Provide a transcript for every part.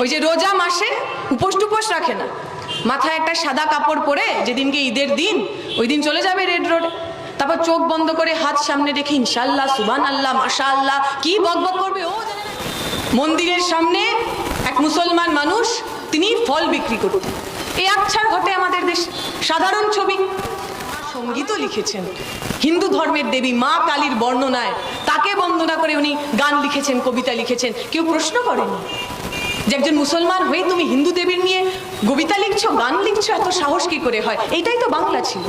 ওই যে রোজা মাসে উপোস টুপোস রাখে না। মাথায় একটা সাদা কাপড় পরে যেদিনকে ঈদের দিন, ওই দিন চলে যাবে রেড রোডে। তারপর চোখ বন্ধ করে হাত সামনে রেখে ইনশাল্লাহ সুবান আল্লাহ মাশা আল্লাহ কি বকবক করবে ও মন্দিরের সামনে এক মুসলমান মানুষ, তিনি ফল বিক্রি করতেন এই আচ্ছার ঘটে আমাদের দেশে। সাধারণ ছবি। সঙ্গীতও লিখেছেন। হিন্দু ধর্মের দেবী মা কালীর বর্ণনায় তাকে বন্দনা করে উনি গান লিখেছেন, কবিতা লিখেছেন। কেউ প্রশ্ন করেনি? যে একজন মুসলমান হয়ে তুমি হিন্দু দেবীর নিয়ে কবিতা লিখছো, গান লিখছো, এত সাহস কি করে হয়? এটাই তো বাংলা ছিল।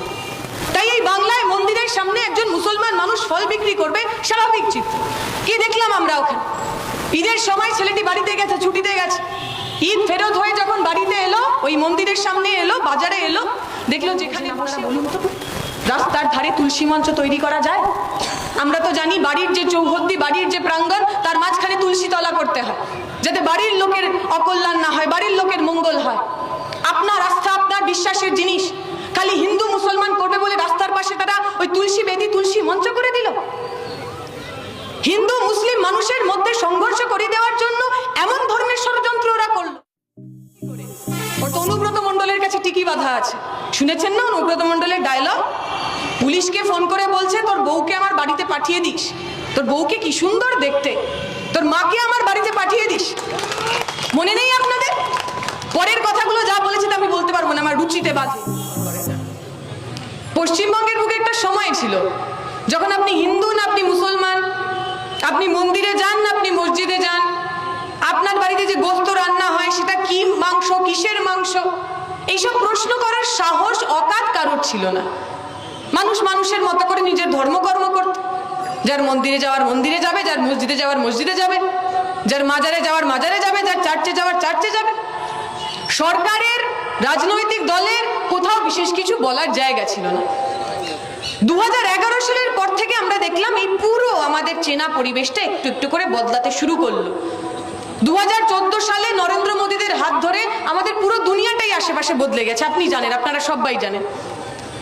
তাই এই বাংলায় মন্দিরের সামনে একজন মুসলমান মানুষ ফল বিক্রি করবে, স্বাভাবিক চিত্র কি দেখলাম আমরা ওখানে? ঈদের সময় ছেলেটি বাড়িতে গেছে, ছুটিতে গেছে। ঈদ ফেরত হয়ে যখন বাড়িতে এলো, ওই মন্দিরের সামনে এলো, বাজারে এলো, দেখল যেখানে রাস্তার ধারে তুলসী মঞ্চ তৈরি করা যায়। আমরা তো জানি বাড়ির যে চৌহদ্দি, বাড়ির যে প্রাঙ্গণ, তার মাঝখানে তুলসী তলা করতে হয়। যাতে বাড়ির লোকের অকল্যাণ না হয়, বাড়ির লোকের মঙ্গল হয়। আপনার আস্থা, আপনার বিশ্বাসের জিনিস। খালি হিন্দু মুসলমান করবে বলে রাস্তার পাশে তারা ওই তুলসী বেদি, তুলসী মঞ্চ করে দিল। হিন্দু, মুসলিম মানুষের মধ্যে সংঘর্ষ করে দেওয়ার জন্য এমন ধর্মের ষড়যন্ত্র ওরা করল। অনুব্রত মণ্ডলের কাছে টিকি বাধা আছে। শুনেছেন না অনুব্রত মণ্ডলের ডায়লগ পুলিশকে ফোন করে বলছে, তোর বউকে আমার বাড়িতে পাঠিয়ে দিস। তোর বউকে কি সুন্দর দেখতে। তোর মাকে আমার দিস মনে নেই আপনাদের? পরের কথাগুলো যা বলেছে তা আমি বলতে পারব না, আমার রুচিতে বাধে। পশ্চিমবঙ্গের বুকে একটা সময় ছিল, যখন আপনি হিন্দু না আপনি মুসলমান, আপনি মন্দিরে যান না আপনি মসজিদে যান, আপনার বাড়িতে যে গোস্ত রান্না হয়, সেটা কি মাংস, কিসের মাংস? এইসব প্রশ্ন করার সাহস অকাত কারোর ছিল না। মানুষ মানুষের মতো করে নিজের ধর্মকর্ম করত। যার মন্দিরে যাওয়ার মন্দিরে যাবে, যার মসজিদে যাওয়ার মসজিদে যাবে। যার মাজারে যাওয়ার মাজারে যাবে, যার চার্চে যাওয়ার চার্চে যাবে। সরকারের, রাজনৈতিক দলের কোথাও বিশেষ কিছু বলার জায়গা ছিল না। দু হাজার এগারো সালের পর থেকে আমরা দেখলাম এই পুরো আমাদের চেনা পরিবেশটা একটু একটু করে বদলাতে শুরু করল। দু হাজার চোদ্দ সালে নরেন্দ্র মোদীদের হাত ধরে আমাদের পুরো দুনিয়াটাই আশেপাশে বদলে গেছে। আপনি জানেন, আপনারা সবাই জানেন।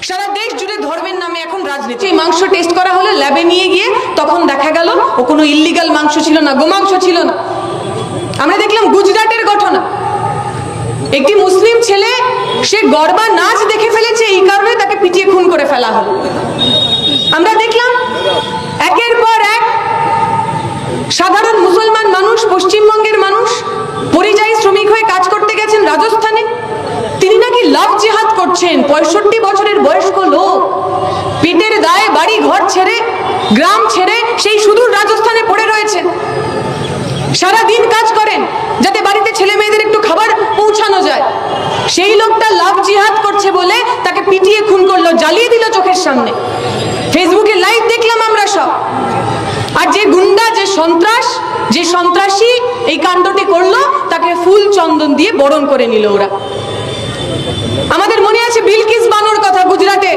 সারা দেশ জুড়ে ধর্মের নামে এখন রাজনীতি। এই মাংস টেস্ট করা হলো ল্যাবে নিয়ে গিয়ে তখন দেখা গেল, ও কোনো ইলিগাল মাংস ছিল না, গোমাংস ছিল না। আমরা দেখলাম গুজরাটের ঘটনা। একটি মুসলিম ছেলে, সে গরবা নাচ দেখে ফেলেছে, এই কারণে তাকে পিটিয়ে খুন করে ফেলা হলো আমরা দেখলাম একের পর এক সাধারণ মুসলমান মানুষ পশ্চিমবঙ্গের মানুষ পরিযায়ী শ্রমিক হয়ে কাজ করতে গেছেন রাজস্থানে তিনি নাকি লাভ জেহাদ করছেন। পঁয়ষট্টি বছরের বয়স্ক লোক। পেটের দায়ে বাড়ি ঘর ছেড়ে, গ্রাম ছেড়ে সেই সুদূর রাজস্থানে পড়ে রয়েছেন সারা দিন কাজ করেন যাতে বাড়িতে ছেলে মেয়েদের একটু খাবার পৌঁছানো যায়। সেই লোকটা লাভ জিহাদ করছে বলে তাকে পিটিয়ে খুন করল, জ্বালিয়ে দিল চোখের সামনে। ফেসবুকে লাইভ দেখলাম আমরা সব। আর যে গুন্ডা, যে সন্ত্রাস, যে সন্ত্রাসী এই কাণ্ডটি করল, তাকে ফুল চন্দন দিয়ে বরণ করে নিল ওরা। আমাদের মনে আছে বিলকিস বানোর কথা গুজরাটে?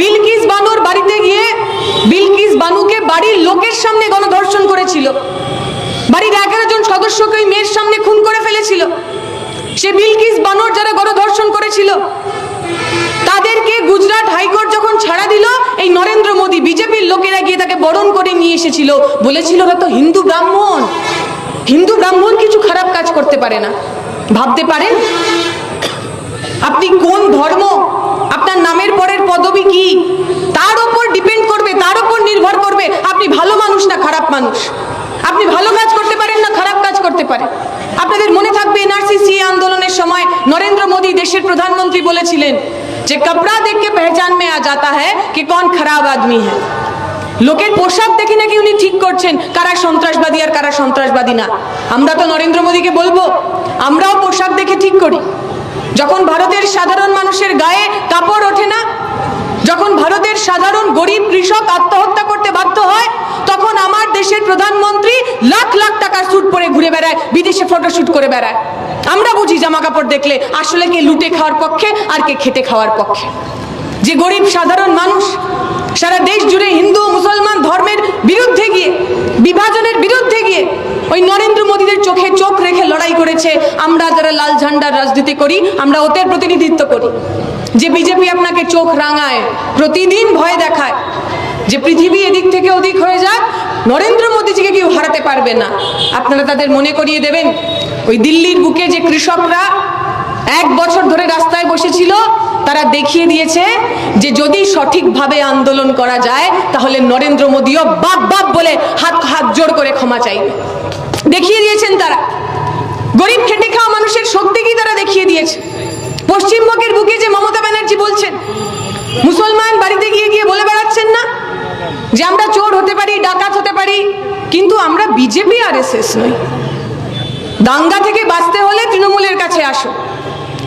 বিলকিস বানুর বাড়িতে গিয়ে বিলকিস বানুকে বাড়ির লোকের সামনে গণধর্ষণ করেছিল। বাড়ির এগারো জন সদস্যকে ওই মেয়ের সামনে খুন করে ফেলেছিল। সে বিলকিস বানুর যারা গণধর্ষণ করেছিল, তাদেরকে গুজরাট হাইকোর্ট যখন ছাড়া দিল, এই নরেন্দ্র মোদী বিজেপির লোকেরা গিয়ে তাকে বরণ করে নিয়ে এসেছিল। বলেছিল ওরা তো হিন্দু ব্রাহ্মণ। হিন্দু ব্রাহ্মণ কিছু খারাপ কাজ করতে পারে না। ভাবতে পারেন? আপনি কোন ধর্ম? আপনার নামের পরের পদবি কি? তার ওপর ডিপেন্ড করবে, তার উপর নির্ভর করবে। আপনি ভালো মানুষ না খারাপ মানুষ? আপনি ভালো কাজ করতে পারেন না খারাপ কাজ করতে পারেন? আপনাদের মনে থাকবে এনআরসিসি আন্দোলনের সময় নরেন্দ্র মোদী দেশের প্রধানমন্ত্রী বলেছিলেন যে, কপড়া দেখে পেহচান মে আ যাতা হ্যাঁ কি কোন খারাপ আদমি হ্যাঁ লোকের পোশাক দেখে নাকি উনি ঠিক করছেন, কারা সন্ত্রাসবাদী আর কারা সন্ত্রাসবাদী না। আমরা তো নরেন্দ্র মোদীকে বলব, আমরাও পোশাক দেখে ঠিক করি। যখন ভারতের সাধারণ মানুষের গায়ে কাপড় ওঠে না, যখন ভারতের সাধারণ গরিব কৃষক আত্মহত্যা করতে বাধ্য হয়, তখন আমার দেশের প্রধানমন্ত্রী লাখ লাখ টাকার স্যুট পরে ঘুরে বেড়ায়, বিদেশে ফটোশ্যুট করে বেড়ায়। আমরা বুঝি জামা কাপড় দেখলে আসলে কে লুটে খাওয়ার পক্ষে আর কে খেতে খাওয়ার পক্ষে। যে গরিব সাধারণ মানুষ সারা দেশ জুড়ে হিন্দু, মুসলমান ধর্মের বিরুদ্ধে গিয়ে, বিভাজনের বিরুদ্ধে গিয়ে ওই নরেন্দ্র মোদীদের চোখে চোখ লড়াই করেছে, আমরা যারা লাল ঝান্ডার রাজনীতি করি, আমরা ওদের প্রতিনিধিত্ব করি। যে বিজেপি আপনাকে চোখ রাঙায়, প্রতিদিন ভয় দেখায়, যে পৃথিবী এদিক থেকে ওদিক হয়ে যাক, নরেন্দ্র মোদীজিকে কেউ হারাতে পারবে না। আপনারা তাদের মনে করিয়ে দেবেন, ওই দিল্লির বুকে যে কৃষকরা এক বছর ধরে রাস্তায় বসেছিল, তারা দেখিয়ে দিয়েছে যে যদি সঠিকভাবে আন্দোলন করা যায়, তাহলে নরেন্দ্র মোদীও বাপ বাপ বলে হাত হাত জোড় করে ক্ষমা চাইবে দেখিয়ে দিয়েছেন তারা গরিব খেটে খাওয়া মানুষের শক্তি কি তারা দেখিয়ে দিয়েছে? পশ্চিমবঙ্গের বুকে যে মমতা ব্যানার্জি বলছেন, মুসলমান বাড়িতে গিয়ে গিয়ে বলে বেড়াচ্ছেন না? যে আমরা চোর হতে পারি, ডাকাত হতে পারি, কিন্তু আমরা বিজেপি আর এস নই। দাঙ্গা থেকে বাঁচতে হলে তৃণমূলের কাছে আসো।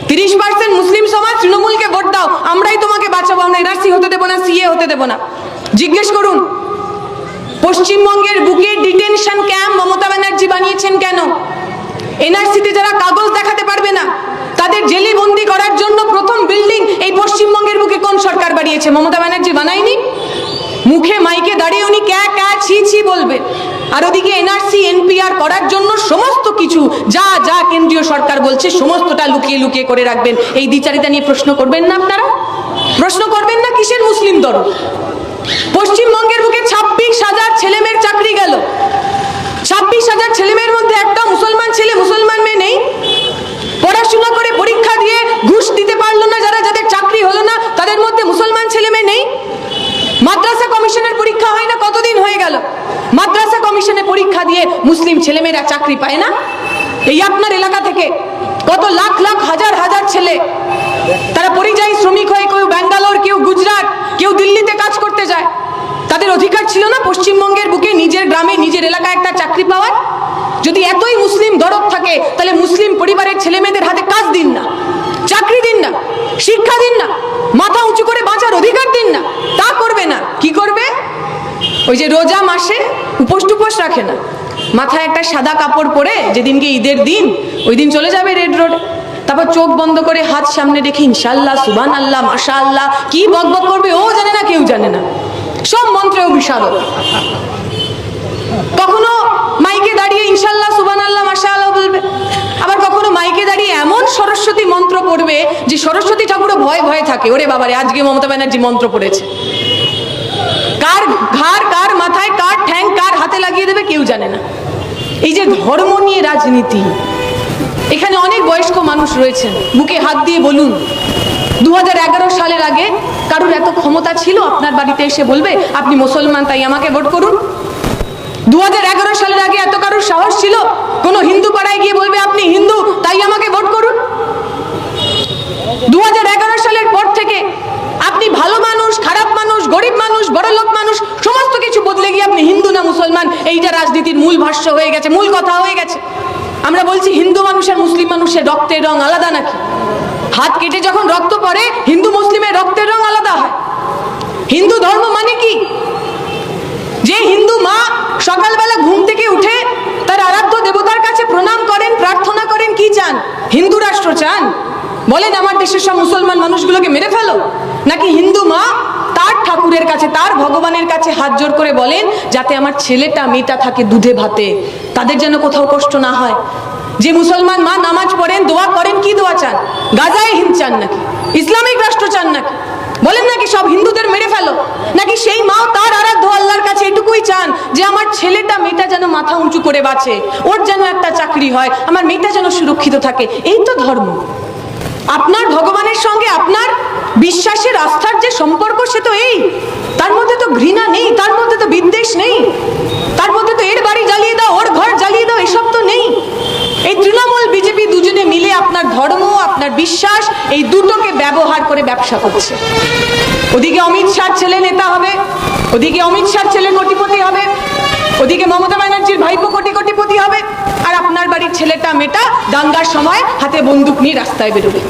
তিরিশ পার্সেন্ট মুসলিম সমাজ তৃণমূলকে ভোট দাও, আমরাই তোমাকে বাঁচাবো, আমরা এনআরসি হতে দেবো না, সিএ হতে দেবো না। জিজ্ঞেস করুন, পশ্চিমবঙ্গের বুকে ডিটেনশন ক্যাম্প মমতা ব্যানার্জি বানিয়েছেন কেন? এনআরসিতে যারা কাগজ দেখাতে পারবে না, তাদের জেলে বন্দি করার জন্য প্রথম বিল্ডিং এই পশ্চিমবঙ্গের বুকে কোন সরকার বানিয়েছে? মমতা ব্যানার্জি বানায়নি? মুখে মাইকে দাঁড়িয়ে উনি ক্যা ক্যা ছি ছি বলবে। আর ওদিকে এনআরসি, এনপিআর করার জন্য সমস্ত কিছু, যা যা কেন্দ্রীয় সরকার বলছে, সমস্তটা লুকিয়ে লুকিয়ে করে রাখবেন। এই দ্বিচারিতা নিয়ে প্রশ্ন করবেন না আপনারা? প্রশ্ন করবেন না কিসের মুসলিম দরদ পশ্চিমবঙ্গের বুকে ছাব্বিশ হাজার ছেলেমেয়ের চাকরি গেল। ছাব্বিশ হাজার ছেলেমেয়ের মধ্যে একটা মুসলমান ছেলে মুসলমান মেয়ে নেই। পড়াশোনা করে পরীক্ষা দিয়ে ঘুষ দিতে পারল না, যারা যাদের চাকরি হলো না, তাদের মধ্যে মুসলমান ছেলে মেয়ে নেই। মাদ্রাসা কমিশনের পরীক্ষা হয় না, কতদিন হয়ে গেল? মাদ্রাসা কমিশনে পরীক্ষা দিয়ে মুসলিম ছেলেমেয়েরা চাকরি পায় না? এই আপনার এলাকা থেকে কত লাখ লাখ, হাজার হাজার ছেলে, তারা পরিযায়ী শ্রমিক হয়ে কেউ ব্যাঙ্গালোর, কেউ গুজরাট, কেউ দিল্লিতে কাজ করতে যায়। তাদের অধিকার ছিল না পশ্চিমবঙ্গের বুকে নিজের গ্রামে নিজের এলাকায় একটা চাকরি পাওয়ার যদি এতই মুসলিম দরদ থাকে তাহলে মুসলিম পরিবারের ছেলে মেয়েদের হাতে কাজ দিন না চাকরি দিন না শিক্ষা দিন না। মাথা উঁচু করে বাঁচার অধিকার দিন না। তা করবে না। কি করবে? ওই যে রোজা মাসে উপোস টুপোস রাখে না। মাথায় একটা সাদা কাপড় পরে যেদিনকে ঈদের দিন, ওই দিন চলে যাবে রেড রোড। তারপর চোখ বন্ধ করে হাত সামনে রেখে ইনশাল্লাহ সুবান আল্লাহ মাশা আল্লাহ কি বক বক করবে ও জানে না, কেউ জানে না। সব মন্ত্রেও বিশারদ কখনো মাইকে দাঁড়িয়ে ইনশাল্লাহ সুবান আল্লাহ মাশা আল্লাহ বলবে। আবার কখনো মাইকে সরস্বতী মন্ত্র পড়বে, যে সরস্বতী ঠাকুরও ভয় ভয়ে থাকে। ওরে বাবারে, আজকে মমতা ব্যানার্জি মন্ত্র পড়েছে। কার ঘাড়, কার মাথায়, কার ঠ্যাং, কার হাতে লাগিয়ে দেবে কেউ জানে না। এই যে ধর্ম নিয়ে রাজনীতি, এখানে অনেক বয়স্ক মানুষ রয়েছেন। বুকে হাত দিয়ে বলুন দু হাজার এগারো সালের আগে কারুর এত ক্ষমতা ছিল? আপনার বাড়িতে এসে বলবে, আপনি মুসলমান, তাই আমাকে ভোট করুন। দু হাজার এগারো সালের আগে এত কারুর সাহস ছিল? কোনো হিন্দু পাড়ায় গিয়ে বলবে, আপনি হিন্দু, তাই আমাকে ভোট করুন। দু হাজার এগারো সালের পর থেকে আপনি ভালো মানুষ, খারাপ মানুষ, গরিব মানুষ, বড় লোক মানুষ, সমস্ত কিছু বদলে গিয়ে আপনি হিন্দু না মুসলমান, এইটা রাজনীতির মূল ভাষ্য হয়ে গেছে, মূল কথা হয়ে গেছে। আমরা বলছি হিন্দু মানুষের মুসলিম মানুষের রক্তের রং আলাদা নাকি? হাত কেটে যখন রক্ত পড়ে, হিন্দু মুসলিমের রক্তের রং আলাদা হয়। হিন্দু ধর্ম মানে কি যে হিন্দু মা সকালবেলা ঘুম থেকে উঠে তার আরাধ্য দেবতার কাছে প্রণাম করেন প্রার্থনা করেন কি চান হিন্দু রাষ্ট্র চান বলেন আমার দেশের সব মুসলমান মানুষগুলোকে মেরে ফেলো। নাকি হিন্দু মা তার ঠাকুরের কাছে, তার ভগবানের কাছে হাত জোর করে বলেন, যাতে আমার ছেলেটা, মেয়েটা থাকে দুধে ভাতে। তাদের যেন কোথাও কষ্ট না হয়। যে মুসলমান মা নামাজ পড়েন, দোয়া করেন, কি দোয়া চান? গাজায় হিন্দ চান নাকি? ইসলামিক রাষ্ট্র চান নাকি? বলেন নাকি সব হিন্দুদের মেরে ফেলো? নাকি সেই মাও তার আরাধ্য আল্লাহর কাছে এটুকুই চান, যে আমার ছেলেটা, মেয়েটা যেন মাথা উঁচু করে বাঁচে, ওর যেন একটা চাকরি হয়, আমার মেয়েটা যেন সুরক্ষিত থাকে? এই তো ধর্ম। আপনার ভগবানের সঙ্গে আপনার বিশ্বাসের আস্থার যে সম্পর্ক, সে তো এই। তার মধ্যে তো ঘৃণা নেই, তার মধ্যে তো বিদ্বেষ নেই। তার মধ্যে তো এর বাড়ি জ্বালিয়ে দাও, ওর ঘর জ্বালিয়ে দাও, এসব তো নেই। এই তৃণমূল, বিজেপি দুজনে মিলে আপনার ধর্ম, আপনার বিশ্বাস, এই দুটোকে ব্যবহার করে ব্যবসা করছে। ওদিকে অমিত শাহ ছেলে নেতা হবে, ওদিকে অমিত শাহ ছেলে কোটিপতি হবে, ওদিকে মমতা ব্যানার্জির ভাইপো কোটি কোটিপতি হবে। ছেলেটা মেয়েটা দাঙ্গার সময় হাতে বন্দুক নিয়ে রাস্তায় বেরোবে।